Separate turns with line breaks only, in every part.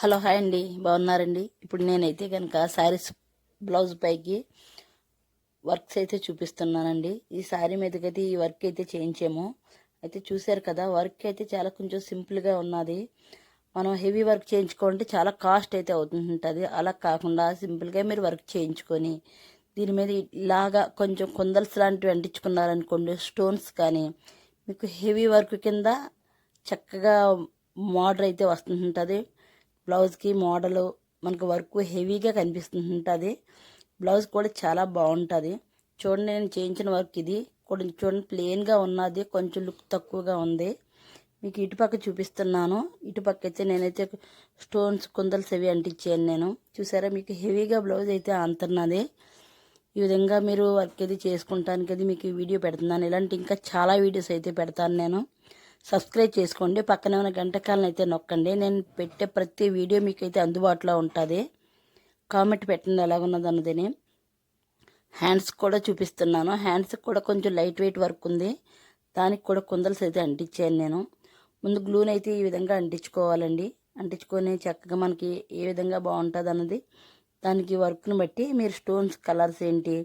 Hello hi అండి. బాగున్నారండి? ఇప్పుడు నేనైతే కనుక శారీస్ బ్లౌజ్ పైకి వర్క్స్ అయితే చూపిస్తున్నానండి. ఈ శారీ మీదకైతే ఈ వర్క్ అయితే చేయించాము. అయితే చూశారు కదా వర్క్ అయితే చాలా కొంచెం సింపుల్గా ఉన్నది. మనం హెవీ వర్క్ చేయించుకుంటే చాలా కాస్ట్ అయితే అవుతుంటుంది అలా కాకుండా సింపుల్గా మీరు వర్క్ చేయించుకొని దీని మీద ఇలాగా కొంచెం కొందల్స్ లాంటివి అంటించుకున్నారనుకోండి స్టోన్స్ కానీ మీకు హెవీ వర్క్ కింద చక్కగా మోడర్ అయితే వస్తుంటుంది బ్లౌజ్కి మోడలు మనకు వర్క్ హెవీగా కనిపిస్తుంటుంది. బ్లౌజ్ కూడా చాలా బాగుంటుంది. చూడండి నేను చేయించిన వర్క్ ఇది. కొంచెం చూడండి ప్లెయిన్గా ఉన్నది. కొంచెం లుక్ తక్కువగా ఉంది. మీకు ఇటుపక్క చూపిస్తున్నాను. ఇటుపక్క అయితే నేనైతే స్టోన్స్ కుందల్స్ అవి అంటించాను నేను. చూసారా మీకు హెవీగా బ్లౌజ్ అయితే అంతున్నది ఈ విధంగా మీరు వర్క్ అది చేసుకుంటానికి అది మీకు వీడియో పెడుతున్నాను. ఇలాంటి ఇంకా చాలా వీడియోస్ అయితే పెడతాను నేను. సబ్స్క్రైబ్ చేసుకోండి. పక్కనే ఉన్న గంటకాలను అయితే నొక్కండి. నేను పెట్టే ప్రతి వీడియో మీకు అయితే అందుబాటులో ఉంటుంది. కామెంట్ పెట్టండి ఎలాగున్నదన్నదని హ్యాండ్స్ కూడా చూపిస్తున్నాను. హ్యాండ్స్ కూడా కొంచెం లైట్ వెయిట్ వర్క్ ఉంది. దానికి కూడా కుందల్స్ అయితే అంటించాను నేను. ముందు గ్లూని అయితే ఈ విధంగా అంటించుకోవాలండి. అంటించుకొని చక్కగా మనకి ఏ విధంగా బాగుంటుంది అన్నది. దానికి వర్క్ని బట్టి మీరు స్టోన్స్ కలర్స్ ఏంటి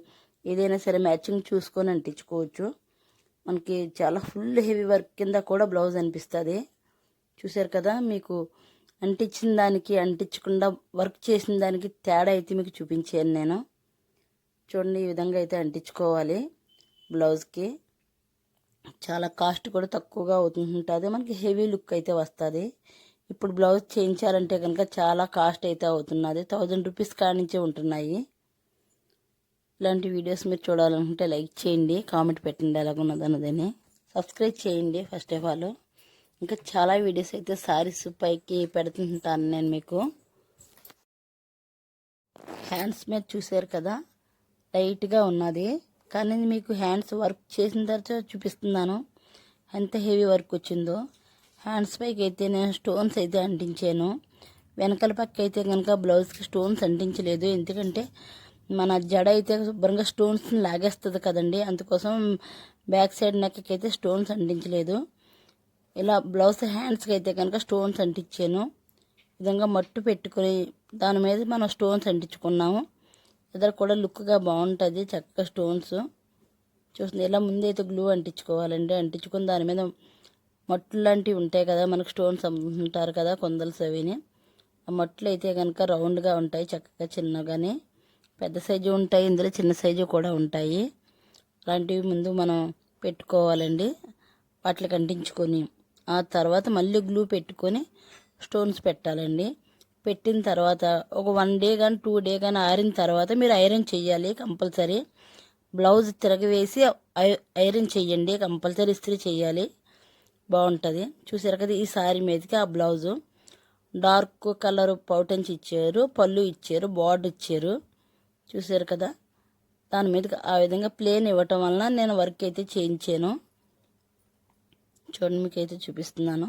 ఏదైనా సరే మ్యాచింగ్ చూసుకొని అంటించుకోవచ్చు. మనకి చాలా ఫుల్ హెవీ వర్క్ కింద కూడా బ్లౌజ్ అనిపిస్తుంది. చూసారు కదా మీకు అంటించిన దానికి అంటించకుండా వర్క్ చేసిన దానికి తేడా అయితే మీకు చూపించాను నేను. చూడండి ఈ విధంగా అయితే అంటించుకోవాలి బ్లౌజ్కి. చాలా కాస్ట్ కూడా తక్కువగా అవుతుంటుంది మనకి హెవీ లుక్ అయితే వస్తుంది. ఇప్పుడు బ్లౌజ్ చేయించాలంటే కనుక చాలా కాస్ట్ అయితే అవుతున్నది. థౌజండ్ రూపీస్ కానించే ఉంటున్నాయి. ఇలాంటి వీడియోస్ మీరు చూడాలనుకుంటే లైక్ చేయండి కామెంట్ పెట్టండి ఎలాగున్నదన్నదని సబ్స్క్రైబ్ చేయండి ఫస్ట్ ఆఫ్ ఆల్ ఇంకా చాలా వీడియోస్ అయితే సారీస్ పైకి పెడుతుంటాను నేను మీకు. హ్యాండ్స్ మీద చూసారు కదా లైట్గా ఉన్నది. కానీ మీకు హ్యాండ్స్ వర్క్ చేసిన తర్వాత చూపిస్తున్నాను. ఎంత హెవీ వర్క్ వచ్చిందో. హ్యాండ్స్ పైకి అయితే నేను స్టోన్స్ అయితే అంటించాను. వెనకాల పక్క అయితే కనుక బ్లౌజ్కి స్టోన్స్ అంటించలేదు. ఎందుకంటే మన జడ అయితే శుభ్రంగా స్టోన్స్ని లాగేస్తుంది కదండి. అందుకోసం బ్యాక్ సైడ్ నెక్కి అయితే స్టోన్స్ అంటించలేదు. ఇలా బ్లౌజ్ హ్యాండ్స్కి అయితే కనుక స్టోన్స్ అంటించాను. విధంగా మట్టు పెట్టుకొని దాని మీద మనం స్టోన్స్ అంటించుకున్నాము. ఇద్దరు కూడా లుక్గా బాగుంటుంది చక్కగా స్టోన్స్ చూస్తుంది ఇలా ముందైతే గ్లూ అంటించుకోవాలండి. అంటించుకుని దాని మీద మట్లు లాంటివి ఉంటాయి కదా మనకు స్టోన్స్ అమ్ముతుంటారు కదా కొందల్స్ సవిని. ఆ మట్లు అయితే కనుక రౌండ్గా ఉంటాయి చక్కగా చిన్నగానే. పెద్ద సైజు ఉంటాయి ఇందులో చిన్న సైజు కూడా ఉంటాయి. అలాంటివి ముందు మనం పెట్టుకోవాలండి. వాటికి అంటించుకొని ఆ తర్వాత మళ్ళీ గ్లూ పెట్టుకొని స్టోన్స్ పెట్టాలండి. పెట్టిన తర్వాత ఒక వన్ డే కానీ టూ డే కానీ ఆరిన తర్వాత మీరు ఐరన్ చేయాలి కంపల్సరీ. బ్లౌజ్ తిరగవేసి ఐరన్ చేయండి కంపల్సరీ ఇస్త్రీ చేయాలి. బాగుంటుంది. చూసారు కదా ఈ సారీ మీదకి ఆ బ్లౌజు. డార్క్ కలర్ పౌటన్స్ ఇచ్చారు పళ్ళు ఇచ్చారు బార్డర్ ఇచ్చారు. చూసారు కదా? దాని మీద ఆ విధంగా ప్లేన్ ఇవ్వటం వలన నేను వర్క్ అయితే చేయించాను. చూడండి మీకు అయితే చూపిస్తున్నాను.